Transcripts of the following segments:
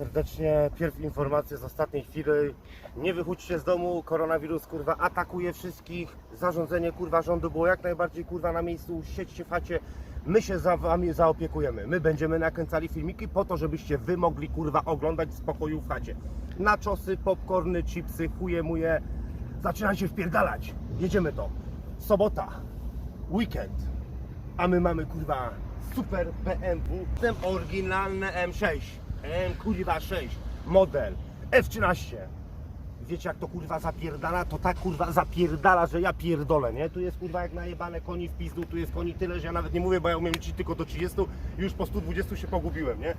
serdecznie. Pierw informacje z ostatniej chwili. Nie wychódźcie z domu, koronawirus kurwa atakuje wszystkich. Zarządzenie kurwa rządu było jak najbardziej kurwa na miejscu. Siedźcie w chacie. My się za wami zaopiekujemy. My będziemy nakręcali filmiki po to, żebyście wy mogli kurwa oglądać w spokoju w chacie. Naczosy, popcorny, chipsy, chuje muje. Zaczynajcie wpierdalać. Jedziemy to. Sobota. Weekend. A my mamy kurwa super BMW, ten oryginalny M6, M kurwa 6, model F13. Wiecie jak to kurwa zapierdala? To tak kurwa zapierdala, że ja pierdolę, nie? Tu jest kurwa jak najebane koni w pizdu, tu jest koni tyle, że ja nawet nie mówię, bo ja umiem liczyć tylko do 30 i już po 120 się pogubiłem, nie?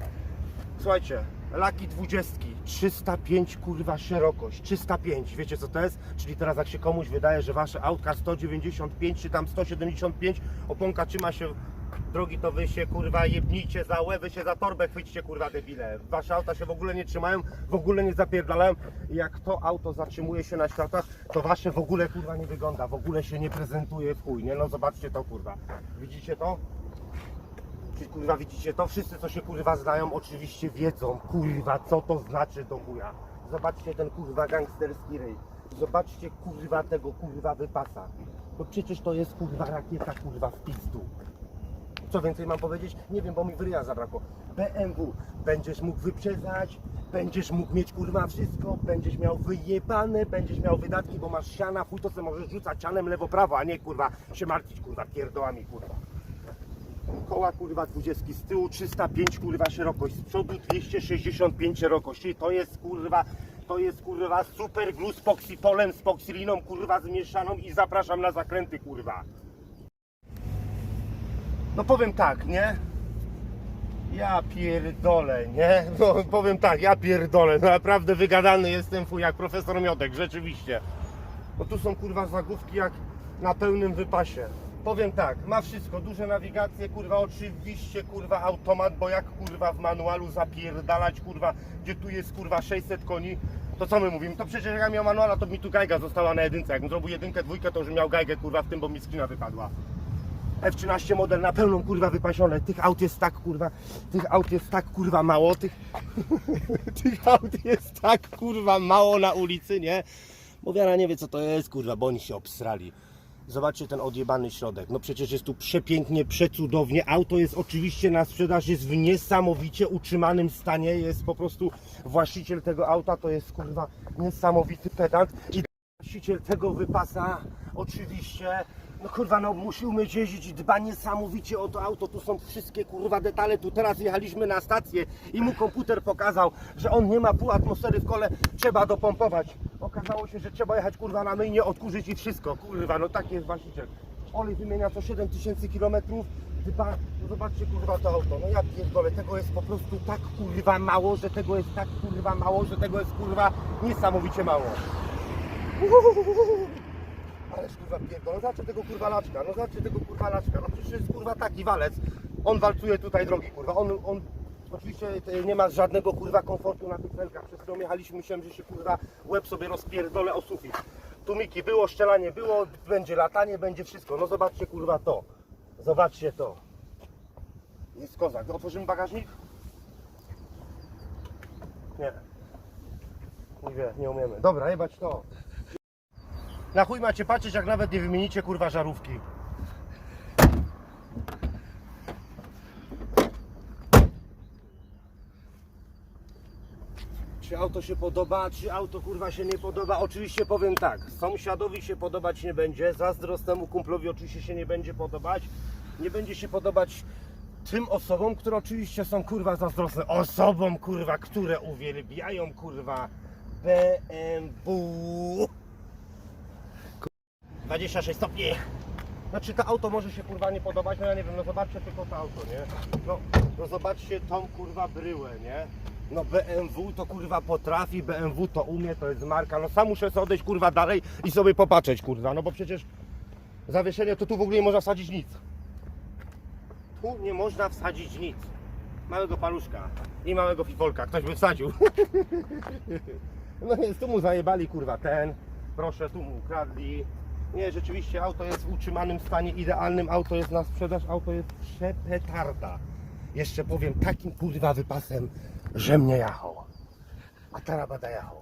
Słuchajcie, laki 20, 305 kurwa szerokość, 305, wiecie co to jest? Czyli teraz jak się komuś wydaje, że wasze autka 195 czy tam 175, oponka trzyma się drogi, to wy się kurwa jebnijcie za łeb, wy się za torbę chwyćcie kurwa debile. Wasze auta się w ogóle nie trzymają, w ogóle nie zapierdalają. I Jak to auto zatrzymuje się na światach, to wasze w ogóle kurwa nie wygląda, w ogóle się nie prezentuje w chuj, nie? No zobaczcie to kurwa. Widzicie to? Czy kurwa widzicie to? Wszyscy co się kurwa znają oczywiście wiedzą kurwa co to znaczy do chuja. Zobaczcie ten kurwa gangsterski ryj. Zobaczcie kurwa tego kurwa wypasa. Bo przecież to jest kurwa rakieta kurwa w pizdu. Co więcej mam powiedzieć? Nie wiem, bo mi wyryja zabrakło. BMW. Będziesz mógł wyprzedzać, będziesz mógł mieć kurwa wszystko, będziesz miał wyjebane, będziesz miał wydatki, bo masz siana, chuj to se możesz rzucać sianem lewo-prawo, a nie kurwa się martwić kurwa pierdołami kurwa koła kurwa 20 z tyłu 305 kurwa szerokość, z przodu 265 szerokość, czyli to jest kurwa to jest kurwa super glue z poksipolem, z poksiliną kurwa zmieszaną i zapraszam na zakręty kurwa. No powiem tak, nie? Ja pierdolę, nie? No powiem tak, ja pierdolę, no naprawdę wygadany jestem fuj jak profesor Miodek, rzeczywiście. Bo tu są kurwa zagłówki jak na pełnym wypasie. Powiem tak, ma wszystko, duże nawigacje, kurwa, oczywiście, kurwa, automat, bo jak kurwa w manualu zapierdalać, kurwa, gdzie tu jest kurwa 600 koni, to co my mówimy? To przecież jak ja miał manuala, to mi tu gajga została na jedynce. Jakbym zrobił jedynkę, dwójkę, to już miał gajgę, kurwa, w tym, bo mi skrzyna wypadła. F13 model na pełną kurwa wypasione. Tych aut jest tak kurwa, tych aut jest tak kurwa mało, tych, tych aut jest tak kurwa mało na ulicy, nie? Bo wiara nie wie co to jest kurwa, bo oni się obsrali. Zobaczcie ten odjebany środek. No przecież jest tu przepięknie, przecudownie. Auto jest oczywiście na sprzedaż, jest w niesamowicie utrzymanym stanie. Jest po prostu właściciel tego auta, to jest kurwa niesamowity pedant. I właściciel tego wypasa oczywiście no kurwa, no musi umieć jeździć i dba niesamowicie o to auto. Tu są wszystkie kurwa detale. Tu teraz jechaliśmy na stację i mu komputer pokazał, że on nie ma pół atmosfery w kole, trzeba dopompować. Okazało się, że trzeba jechać kurwa na myjnie, odkurzyć i wszystko. Kurwa, no taki jest właściciel. Olej wymienia co 7000 km. Dba, no zobaczcie kurwa to auto. No ja pierdolę, tego jest po prostu tak kurwa mało, że tego jest tak kurwa mało, że tego jest kurwa niesamowicie mało. Ależ kurwa pierdolę, no zobaczcie tego kurwa laczka, no zobaczcie tego kurwa laczka, no przecież jest kurwa taki walec. On walcuje tutaj drogi kurwa, on, on oczywiście e, nie ma żadnego kurwa komfortu na tych felkach, przez którą jechaliśmy, myślałem, że się kurwa łeb sobie rozpierdolę o sufit. Tumiki było, szczelanie było, będzie latanie, będzie wszystko, no zobaczcie kurwa to, zobaczcie to. Jest kozak, otworzymy bagażnik? Nie. Nie nie umiemy. Dobra, jebać to. Na chuj macie patrzeć, jak nawet nie wymienicie kurwa żarówki. Czy auto się podoba, czy auto kurwa się nie podoba? Oczywiście powiem tak, sąsiadowi się podobać nie będzie, zazdrosnemu kumplowi oczywiście się nie będzie podobać, nie będzie się podobać tym osobom, które oczywiście są kurwa zazdrosne, osobom kurwa, które uwielbiają kurwa BMW 26 stopni. Znaczy to auto może się kurwa nie podobać, no ja nie wiem, no zobaczcie tylko to auto, nie? No, no zobaczcie tą kurwa bryłę, nie? No BMW to kurwa potrafi, BMW to umie, to jest marka. No sam muszę sobie odejść kurwa dalej i sobie popatrzeć kurwa, no bo przecież zawieszenie to tu w ogóle nie można wsadzić nic. Tu nie można wsadzić nic. Małego paluszka i małego fifolka, ktoś by wsadził. No więc tu mu zajebali kurwa ten, proszę, tu mu ukradli. Nie, rzeczywiście auto jest w utrzymanym stanie idealnym, auto jest na sprzedaż, auto jest przepetarda. Jeszcze powiem takim kurwa wypasem, że mnie jachał. A tarabada jechał.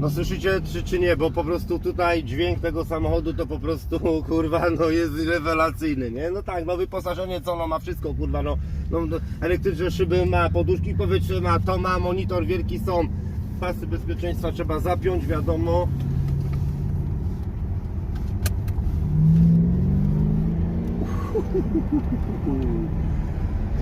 No słyszycie czy, czy nie, bo po prostu tutaj dźwięk tego samochodu to po prostu kurwa no jest rewelacyjny, nie? No tak, no wyposażenie co no ma wszystko kurwa, no, no, no elektryczne szyby ma, poduszki powietrze ma, to ma, monitor wielki są, pasy bezpieczeństwa trzeba zapiąć, wiadomo.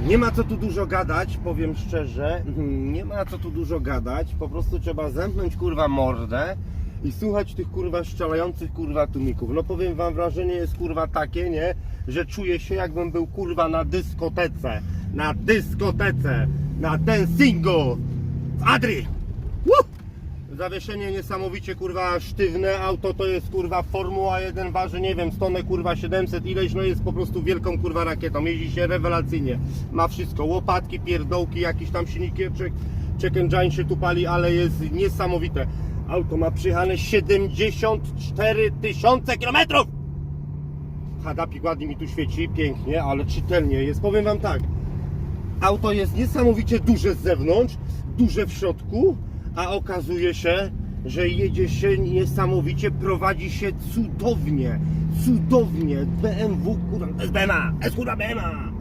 Nie ma co tu dużo gadać, powiem szczerze. Nie ma co tu dużo gadać. Po prostu trzeba zamknąć kurwa mordę i słuchać tych kurwa strzelających kurwa tumików. No powiem wam, wrażenie jest kurwa takie, nie? Że czuję się jakbym był kurwa na dyskotece. Na dyskotece. Na ten single. Adri. Woo! Zawieszenie niesamowicie kurwa sztywne, auto to jest kurwa Formuła 1, waży nie wiem, stonę kurwa 700 ileś, no jest po prostu wielką kurwa rakietą, jeździ się rewelacyjnie, ma wszystko, łopatki, pierdołki, jakiś tam silnikieczek, check engine się tu pali, ale jest niesamowite. Auto ma przyjechane 74 tysiące kilometrów! Hadapik ładnie mi tu świeci, pięknie, ale czytelnie jest, powiem wam tak, Auto jest niesamowicie duże z zewnątrz, duże w środku, a okazuje się, że jedzie się niesamowicie, prowadzi się cudownie, cudownie. BMW, kurwa, jest BMA, jest kurwa BMA.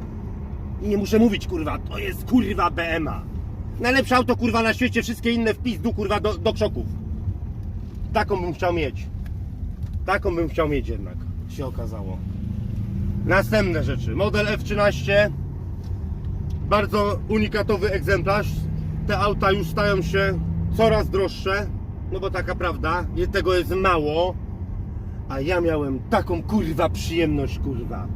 I nie muszę mówić, kurwa, to jest kurwa BMA. Najlepsze auto, kurwa, na świecie, wszystkie inne w pizdu, kurwa, do, do krzoków. Taką bym chciał mieć. Taką bym chciał mieć jednak, się okazało. Następne rzeczy. Model F13 bardzo unikatowy egzemplarz. Te auta już stają się coraz droższe, no bo taka prawda, tego jest mało. A ja miałem taką kurwa przyjemność, kurwa.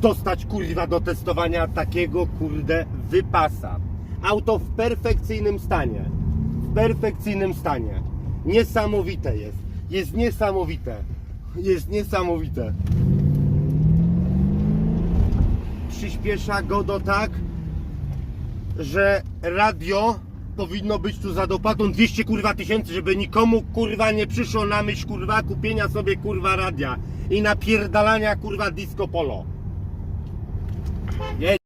Dostać kurwa do testowania takiego kurde wypasa. Auto w perfekcyjnym stanie. W perfekcyjnym stanie. Niesamowite jest. Jest niesamowite. Jest niesamowite. Przyspiesza go do tak, że radio powinno być tu za dopłatą 200 kurwa tysięcy, żeby nikomu kurwa nie przyszło na myśl kurwa kupienia sobie kurwa radia i napierdalania kurwa disco polo. Nie.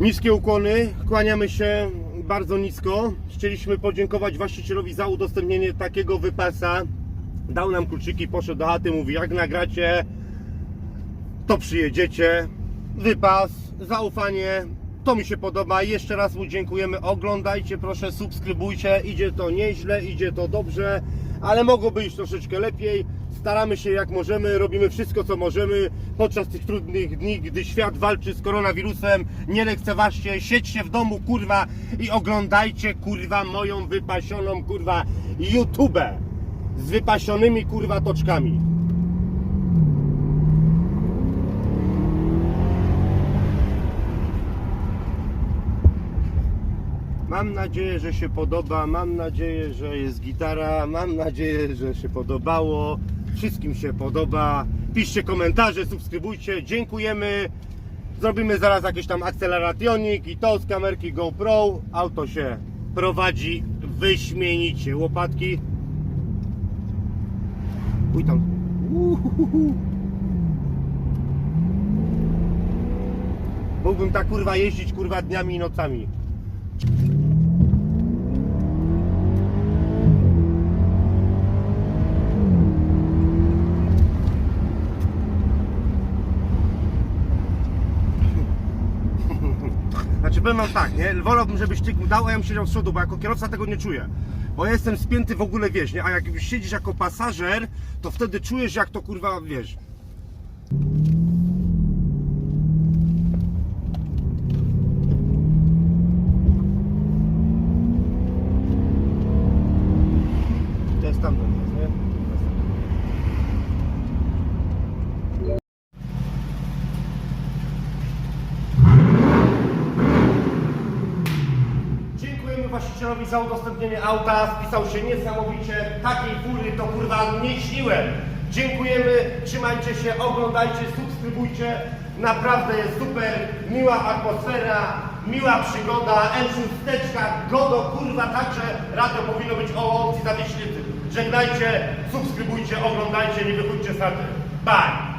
Niskie ukłony, kłaniamy się bardzo nisko. Chcieliśmy podziękować właścicielowi za udostępnienie takiego wypasa. Dał nam kluczyki, poszedł do chaty, mówi jak nagracie, to przyjedziecie. Wypas, zaufanie, to mi się podoba. Jeszcze raz mu dziękujemy. Oglądajcie, proszę, subskrybujcie. Idzie to nieźle, idzie to dobrze, ale mogłoby iść troszeczkę lepiej. Staramy się jak możemy, robimy wszystko co możemy podczas tych trudnych dni, gdy świat walczy z koronawirusem. Nie lekceważcie, siedźcie w domu, kurwa, i oglądajcie, kurwa, moją wypasioną, kurwa, YouTube z wypasionymi, kurwa, toczkami. Mam nadzieję, że się podoba, mam nadzieję, że jest gitara, mam nadzieję, że się podobało. Wszystkim się podoba. Piszcie komentarze, subskrybujcie, dziękujemy. Zrobimy zaraz jakiś tam akcelerationik i to z kamerki GoPro. Auto się prowadzi wyśmienicie. Łopatki. Uj tam. Uhuhu. Mógłbym tak kurwa jeździć kurwa dniami i nocami. Znaczy powiem wam tak, nie? Wolałbym, żebyś ty dał, a ja bym siedział z przodu, bo jako kierowca tego nie czuję. Bo ja jestem spięty w ogóle, wiesz, nie? A jak siedzisz jako pasażer, to wtedy czujesz jak to kurwa, wiesz. To jest tam, nie? Właścicielowi za udostępnienie auta, spisał się niesamowicie. Takiej fury to kurwa nie śniłem. Dziękujemy, trzymajcie się, oglądajcie, subskrybujcie. Naprawdę jest super, miła atmosfera, miła przygoda, M6, Godo, kurwa, także radio powinno być o opcji za wieśnicy. Żegnajcie, subskrybujcie, oglądajcie, nie wychodźcie z chaty. Bye!